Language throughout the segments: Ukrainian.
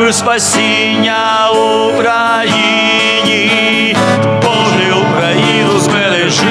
даруй спасіння Україні, Боже Україну збережи,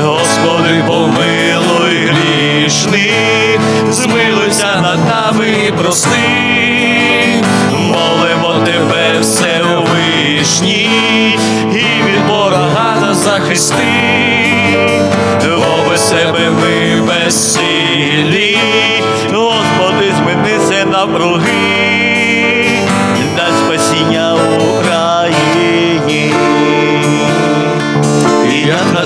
Господи, помилуй грішних, змилуйся над нами і прости, молимо тебе, Всевишній, і від ворога нас захисти, бо без себе ми безсилі,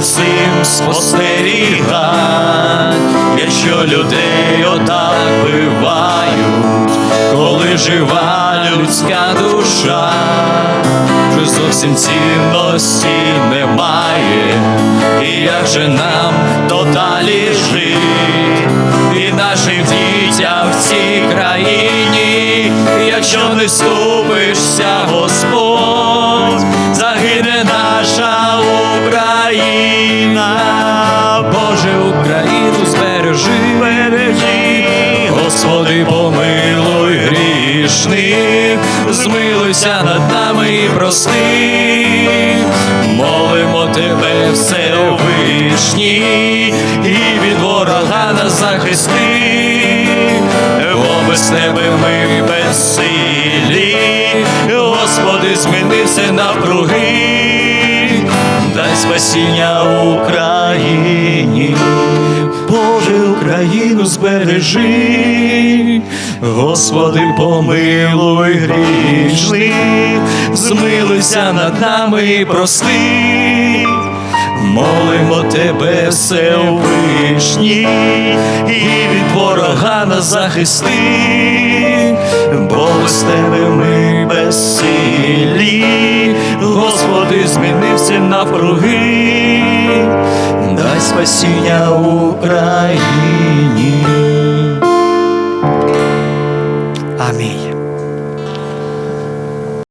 Цим спостерігать, якщо людей отак бивають, коли жива людська душа, вже зовсім цінності немає, і як же нам то далі жить, і нашим дітям в цій країні, якщо не ступишся, Господи, помилуй грішних, змилуйся над нами і прости, молимо тебе, Всевишній, і від ворога нас захисти, бо без тебе ми безсилі, Господи, зміни все навкруги, дай спасіння Україні, Україну збережи, Господи, помилуй грішних, змилуйся над нами і прости. Молимо тебе, Всевишній, і від ворога нас захисти, бо без тебе ми безсилі, Господи, змінився навкруги, спасіння Україні.